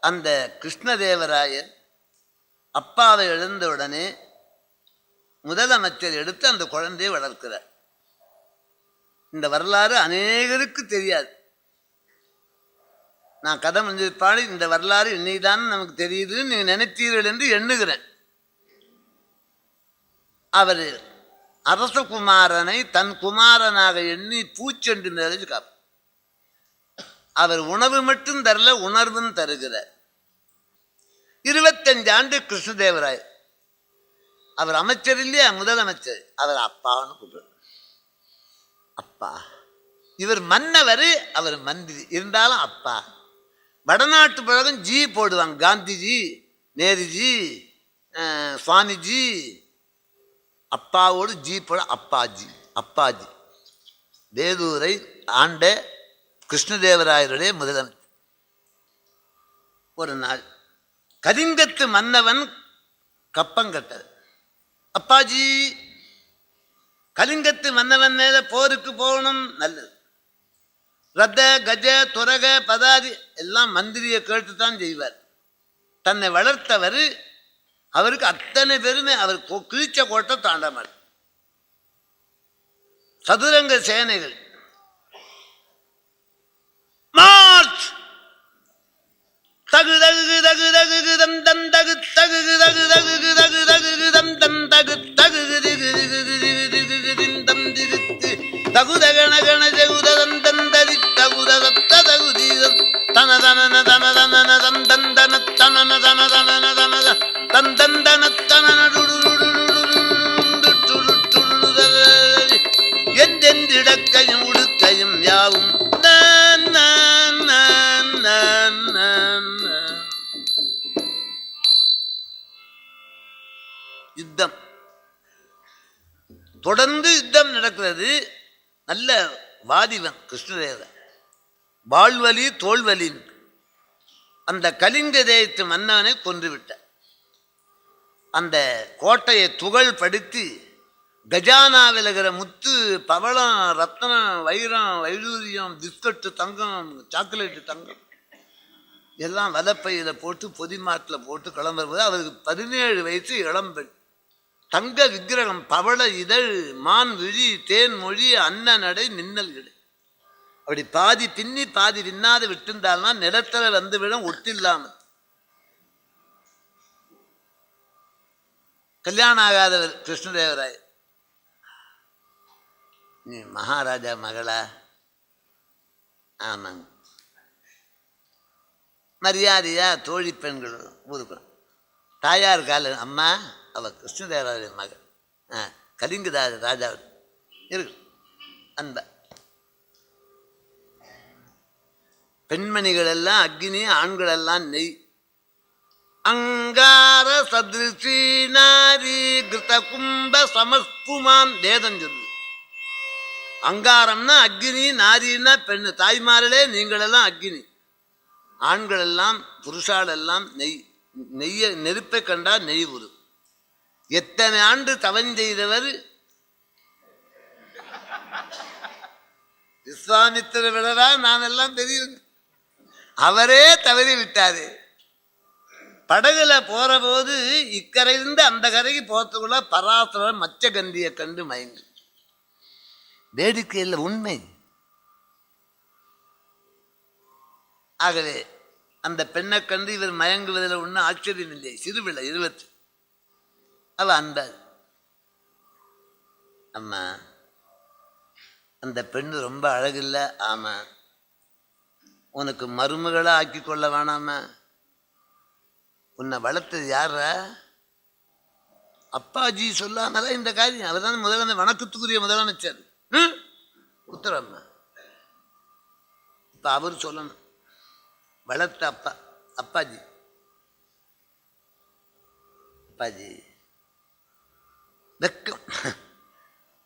அந்த கிருஷ்ணதேவராயர் அப்பாவை எழுந்தவுடனே முதலமைச்சர் எடுத்து அந்த குழந்தையை வளர்க்கிறார். இந்த வரலாறு அநேகருக்கு தெரியாது. நான் கதை முடிஞ்சிருப்பாடு இந்த வரலாறு இன்னைக்குதான் நமக்கு தெரியுதுன்னு நீங்கள் நினைத்தீர்கள் என்று எண்ணுகிறேன். அவர் அரசகுமாரனை தன் குமாரனாக எண்ணி பூச்சென்று நிறைஞ்சு காப்பார். அவர் உணவு மட்டும் தரல உணர்வும் தருகிறார். இருபத்தஞ்சு ஆண்டு கிருஷ்ணதேவராய் அவர் அமைச்சர் இல்லையா? முதலமைச்சர் அவர் அப்பான்னு கூப்பிடுறார். அப்பா. இவர் மன்னவர் அவர் மந்திரி. இருந்தாலும் அப்பா. வடநாட்டு பழகம் ஜி போடுவாங்க. காந்திஜி நேருஜி அஹ், சுவாமிஜி. அப்பாவோடு ஜி போட அப்பாஜி அப்பாஜி. வேலூரை ஆண்ட கிருஷ்ணதேவராயருடைய முதலமைச்சர் ஒரு நாள் கலிங்கத்து மன்னவன் கப்பங்கட்டது அப்பாஜி கலிங்கத்து மன்னவன் மேல போருக்கு போகணும் நல்லது. ரத கஜ துரக பதாதி எல்லாம் மந்திரியை கேட்டு தான் செய்வார். தன்னை வளர்த்தவர் அவருக்கு அத்தனை பெருமை அவர் கிழிச்ச கோட்டை தாண்டமாட்டார். சதுரங்க சேனைகள் தந்தன தனன தன தனன தனத தம் தந்தன தனன எந்தெந்திடக்கையும் உடுக்கையும் யாவும் யுத்தம். தொடர்ந்து யுத்தம் நடக்கிறது. நல்ல வாதிவன் கிருஷ்ணதேவன். வாழ்வலி தோல்வலின்னு அந்த கலிங்க தேயத்து மன்னவனை கொன்று அந்த கோட்டையை துகள் படுத்தி கஜானா விலகிற முத்து பவளம் ரத்தனம் வைரம் வைடூரியம் பிஸ்கட்டு தங்கம் சாக்லேட்டு தங்கம் எல்லாம் வலப்பையில் போட்டு பொதிமாட்டில் போட்டு கிளம்புறது அவருக்கு பதினேழு வயசு இளம்பெண் தங்க விக்கிரகம் பவள இதழ் மான் விழி தேன் மொழி அன்ன நடை மின்னல் இடை அப்படி பாதி தின்னி பாதி தின்னாது விட்டிருந்தால்னா நிலத்துல வந்து விடும் ஒட்டில்லாமல். கல்யாணம் ஆகாதவர் கிருஷ்ணதேவராய். நீ மகாராஜா மகளா? ஆமாங்க. மரியாதையா தோழி பெண்கள் ஊதுக்குறோம் தாயார் கால அம்மா அவ கிருஷ்ணதேவராய மகள். ஆ கலிங்கதா ராஜா இருக்கு. அன்பா. பெண்மணிகள் எல்லாம் அக்னி ஆண்கள் எல்லாம் நெய். அங்கார சதிருஷி நாரி கிருத கும்ப சமஸ்புமான் வேதம் சொல்லு அங்காரம்னா அக்னி நாரின்னா பெண்ணு. தாய்மார்களே நீங்களெல்லாம் அக்னி. ஆண்கள் எல்லாம் புருஷால் எல்லாம் நெய். நெய்ய நெருப்பை கண்டா நெய் உரு எத்தனை ஆண்டு தவம் செய்தவர்? விஸ்வாமித்திர விடரா நான் எல்லாம் தெரியும் அவரே தவறி விட்டாரு. படகுல போற போது இக்கரையிலிருந்து அந்த கரைக்கு போறதுக்குள்ள பராசரர் மச்சகந்தியை கண்டு மயங்கு. வேடிக்கையில் உண்மை. ஆகவே அந்த பெண்ணை கண்டு இவர் மயங்குவதில் ஒன்றும் ஆச்சரியம் இல்லை சிறுபிள்ளை இருபத்து. அவ அந்த அம்மா அந்த பெண்ணு ரொம்ப அழகில்லை. ஆமாம் உனக்கு மருமகளா ஆக்கி கொள்ள வேணாம. உன்னை வளர்த்தது யார அப்பாஜி சொல்லாமதான் இந்த காரியம். அவர் தான் முதலமைச்சர் வணக்கத்துக்குரிய முதலமைச்சர். ம்? உத்தரம்மா இப்ப அவர் சொல்லணும். வளர்த்த அப்பா அப்பாஜி. அப்பாஜி. வெக்கம்.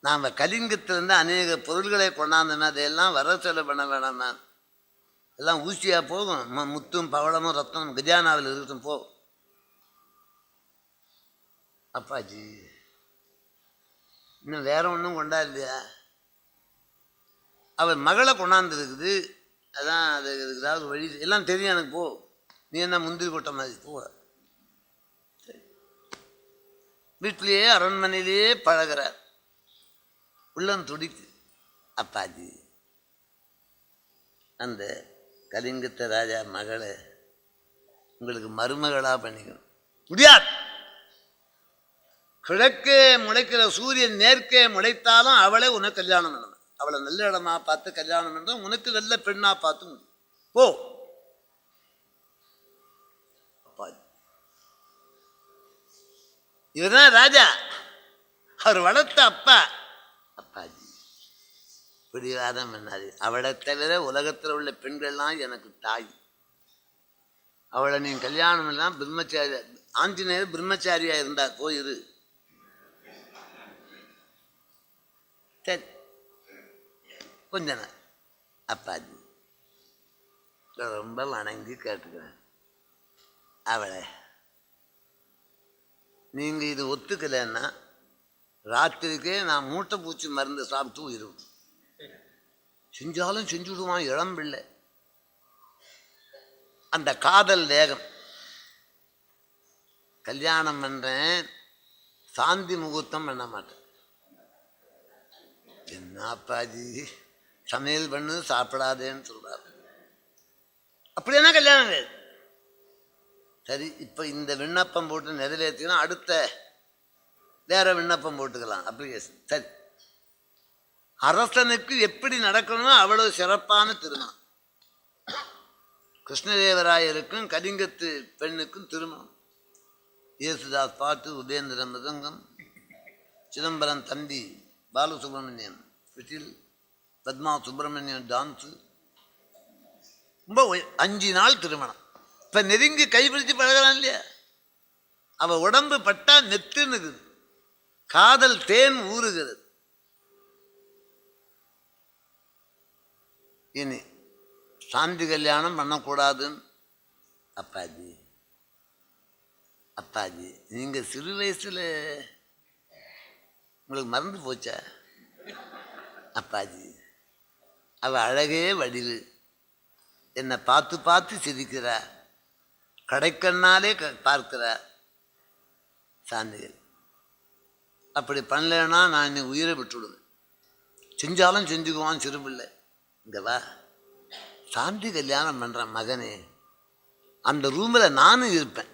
நாம் கலிங்கத்திலிருந்து அநேக பொருள்களை கொண்டாந்தோமே அதையெல்லாம் வர செலவு பண்ண வேணாமா. எல்லாம் ஊசியாக போகும். முத்தும் பவளமும் ரத்தனம் கஜானாவில் இருக்கட்டும் போ. அப்பாஜி இன்னும் வேற ஒன்றும் கொண்டா இல்லையா அவள் மகளை கொண்டாந்துருக்குது. அதான் அது ஏதாவது வழி எல்லாம் தெரியும் எனக்கு போ. நீ என்ன முந்திரி கொட்ட மாதிரி போ. வீட்டிலேயே அரண்மனையிலேயே பழகிறார். உள்ளம் துடிக்கு அப்பாஜி அந்த கலிங்கத்த ராஜா மகளை உங்களுக்கு மருமகளா பண்ணிக்கணும். முடியாது. கிழக்கே முளைக்கிற சூரியன் நேர்க்கே முளைத்தாலும் அவளை உனக்கு கல்யாணம் பண்ணணும். அவளை நல்ல இடமா பார்த்து கல்யாணம் பண்ணும் உனக்கு நல்ல பெண்ணா பார்த்து முடியும். போ. இவர்தான் ராஜா. அவர் வளர்த்த அப்பா. பிடிவாதம் பண்ணாது அவளை தவிர உலகத்தில் உள்ள பெண்கள்லாம் எனக்கு தாய். அவளை நீ கல்யாணம் எல்லாம் பிரம்மச்சாரி ஆஞ்சநேயர் பிரம்மச்சாரியா இருந்தா போயிரு. சரி. கொஞ்ச நாள். அப்பாஜி. ரொம்ப வணங்கி கேட்டுக்கிறேன். அவளை. நீங்கள் இது ஒத்துக்கலைன்னா ராத்திரிக்கே நான் மூட்டை பூச்சி மருந்து சாப்பிட்டு உயிரும் செஞ்சாலும் செஞ்சுடுவான் இளம் பிள்ளை. அந்த காதல் வேகம். கல்யாணம் பண்ணுறேன் சாந்தி முகூர்த்தம் பண்ண மாட்டேன். என்னப்பாஜி சமையல் பண்ணு சாப்பிடாதேன்னு சொல்றாரு. என்ன கல்யாணம் கிடையாது சரி இப்போ இந்த விண்ணப்பம் போட்டு நிறைவேற்றினா அடுத்த வேற விண்ணப்பம் போட்டுக்கலாம் அப்ளிகேஷன் சரி. அரசனுக்கு எப்படி நடக்கணுமோ அவ்வளவு சிறப்பான திருமணம். கிருஷ்ணதேவராயருக்கும் கலிங்கத்து பெண்ணுக்கும் திருமணம். இயேசுதாஸ் பாட்டு உதேந்திர மிருதங்கம் சிதம்பரம் தம்பி பாலசுப்ரமணியம் விட்டில் பத்மா சுப்பிரமணியம் டான்ஸு. ரொம்ப அஞ்சு நாள் திருமணம். இப்போ நெருங்கி கைப்பிடிச்சு பழகிறான் இல்லையா? அவள் உடம்பு பட்டா நெத்துன்னுக்குது. காதல் தேன் ஊறுகிறது. இனி சாந்தி கல்யாணம் பண்ணக்கூடாதுன்னு. அப்பாஜி. அப்பாஜி நீங்க சிறு வயசுல உங்களுக்கு மறந்து போச்சா? அப்பாஜி அவள் அழகே வடிவு. என்னை பார்த்து பார்த்து சிரிக்கிறா. கடைக்கண்ணாலே க பார்க்கிறா. சாந்திகள் அப்படி பண்ணலைன்னா நான் இன்னைக்கு உயிரை விட்டுவிடுவேன் செஞ்சாலும் செஞ்சுக்குவான் சிறுபிள்ளை வா. சாந்தி கல்யாணம் பண்ற மகனே அந்த ரூமில் நானும் இருப்பேன்.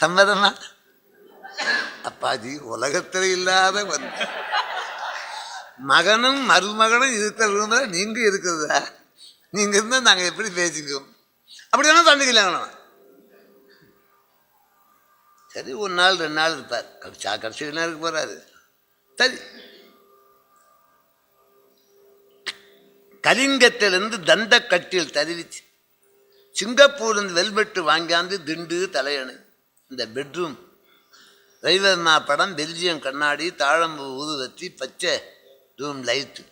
சம்மதமா? அப்பாஜி உலகத்தில் இல்லாத வந்து மகனும் மருமகனும் இருக்கிற ரூமில் நீங்க இருக்கிறதா? நீங்க இருந்தா நாங்க எப்படி பேசிக்குவோம்? அப்படிதானே சாந்தி கல்யாணம்? சரி ஒரு நாள் ரெண்டு நாள் இருப்பார். கடைசா கடைசி என்ன போறாரு. சரி. கலிங்கத்திலிருந்து தந்த கட்டில் தருவிச்சு. சிங்கப்பூர்லேருந்து வெல்வெட்டு வாங்கியாந்து திண்டு தலையணை. இந்த பெட்ரூம். ரவிவர்மா படம் பெல்ஜியம் கண்ணாடி தாழம்பு ஊதுவத்தி பச்சை ரூம் லைட்டு.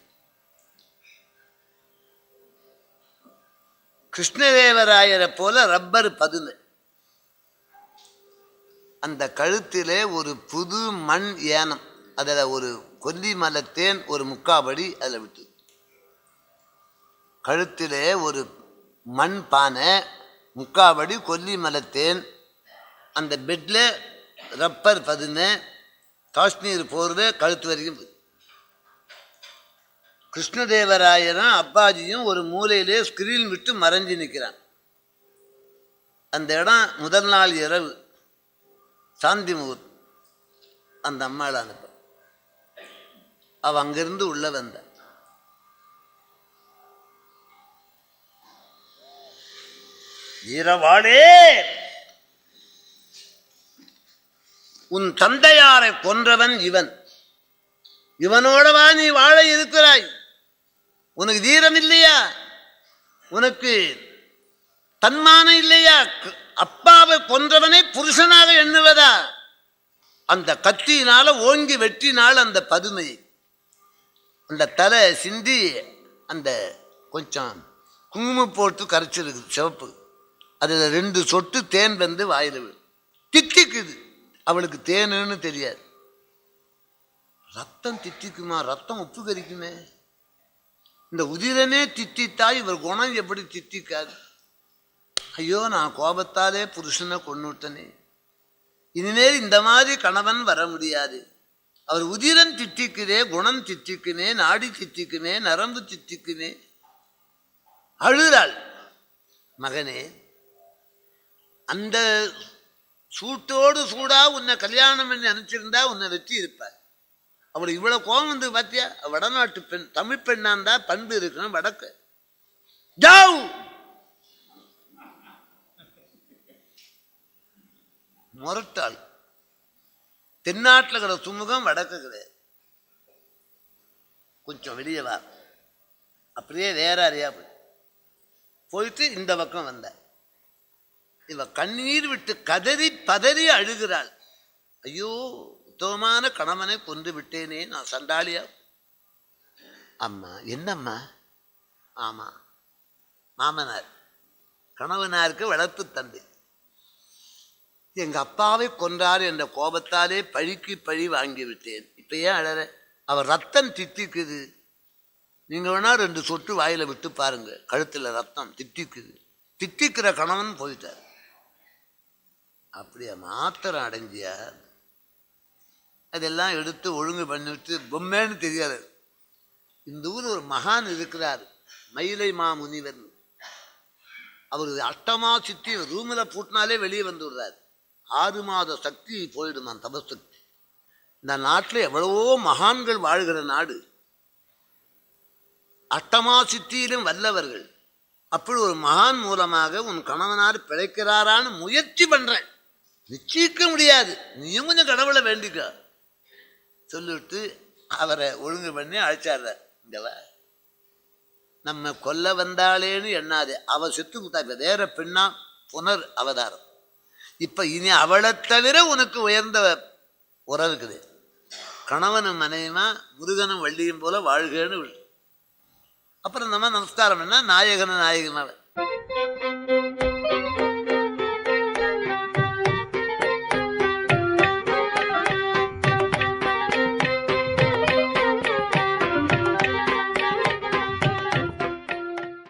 கிருஷ்ணதேவராயரை போல ரப்பர் பதுமை. அந்த கழுத்திலே ஒரு புது மண் ஏனம். அதில் ஒரு கொல்லிமலை தேன் ஒரு முக்காபடி அதில் விட்டு கழுத்திலே ஒரு மண் பானை முக்காவடி கொல்லிமலை அந்த பெட்டில் ரப்பர் பதுமை காஷ்மீர் போர்வை கழுத்து வரைக்கும். கிருஷ்ணதேவராயரும் அப்பாஜியும் ஒரு மூலையிலே ஸ்கிரீன் விட்டு மறைஞ்சு நிற்கிறான் அந்த இடம் முதல் நாள் இரவு. சாந்தி முகூர்த்தம் அந்த அம்மாவில் அனுப்ப. அவ அங்கிருந்து உள்ளே வந்த. வீரவாளே! உன் தந்தையாரை கொன்றவன் இவன். இவனோடவா நீ வாழ இருக்கிறாய். உனக்கு தீரம் இல்லையா? உனக்கு தன்மானம் இல்லையா? அப்பாவை கொன்றவனை புருஷனாக எண்ணுவதா? அந்த கத்தியினால ஓங்கி வெட்டினால் அந்த பதுமை. அந்த தலை சிந்தி அந்த கொஞ்சம் குங்குமம் போட்டு கரைச்சிருக்கு சிவப்பு. அதில் ரெண்டு சொட்டு தேன் வந்து வாயில் தித்திக்குது. அவளுக்கு தேனுன்னு தெரியாது. ரத்தம் தித்திக்குமா? ரத்தம் உப்பு கரிக்குமே இந்த உதிரனே தித்தித்தா இவர் குணம் எப்படி தித்திக்காது? ஐயோ நான் கோபத்தாலே புருஷனை கொன்னுட்டனே. இனிமேல் இந்த மாதிரி கணவன் வர முடியாது. அவர் உதிரன் தித்திக்குனே குணம் தித்திக்குனே நாடி தித்திக்குனே நரம்பு தித்திக்குனே அழுகிறாள் மகனே அந்த சூட்டோடு சூடா உன்னை கல்யாணம் பண்ணி அனுப்பிச்சிருந்தா உன்னை வெற்றி இருப்பார். அவளுக்கு இவ்வளவு கோபம் வந்து பார்த்தியா வடநாட்டு பெண் தமிழ் பெண்ணா இருந்தா பண்பு இருக்கணும் வடக்கு. ஜாவ்! முரட்டாள். தென்னாட்டில் கிட சுமுகம் வடக்கு கிடையாது. கொஞ்சம் வெளியே வா. அப்படியே வேற அறியா போயிட்டு இந்த பக்கம் வந்தேன் இவ கண்ணீர் விட்டு கதறி பதறி அழுகிறாள். ஐயோ உத்தமமான கணவனை கொன்று விட்டேனே நான் சண்டாளியா? அம்மா என்னம்மா? ஆமா மாமனார் கணவனாருக்கு வளர்ப்பு தந்தை எங்க அப்பாவை கொன்றார் என்ற கோபத்தாலே பழிக்கு பழி வாங்கி விட்டேன் இப்ப ஏன் அழற. அவர் ரத்தம் தித்திக்குது. நீங்க வேணா ரெண்டு சொட்டு வாயில விட்டு பாருங்க. கழுத்துல ரத்தம் தித்திக்குது. திட்டிக்கிற கணவன் போயிட்டார். அப்படியா? மாத்திரம் அடைஞ்சிய? அதெல்லாம் எடுத்து ஒழுங்கு பண்ணிவிட்டு பொம்மைன்னு தெரியாது. இந்த ஊர் ஒரு மகான் இருக்கிறார் மயிலை மாமுனிவர். அவர் அட்டமா சுத்தி ரூமில் பூட்டினாலே வெளியே வந்து விடுறார் ஆறு மாத சக்தி போயிடுமான் தபசக்தி. இந்த நாட்டில் எவ்வளவோ மகான்கள் வாழ்கிற நாடு. அட்டமா சித்தியிலும் வல்லவர்கள். அப்படி ஒரு மகான் மூலமாக உன் கணவனார் பிழைக்கிறாரான்னு முயற்சி பண்றேன். நிச்சயிக்க முடியாது. நீயும் கொஞ்சம் கடவுளை வேண்டிக்கோ. சொல்லிவிட்டு அவரை ஒழுங்கு பண்ணி அழைச்சாடுற இங்கவ நம்ம கொல்ல வந்தாளேன்னு எண்ணாதே. அவ செத்து கொடுத்தா வேற பெண்ணா புனர் அவதாரம். இப்ப இனி அவளை தவிர உனக்கு உயர்ந்த உறவு இருக்குது. கணவனும் மனைவிமா முருகனும் வள்ளியும் போல வாழ்கன்னு அப்புறம் நம்ம நமஸ்காரம் என்ன நாயகனும் நாயகனாக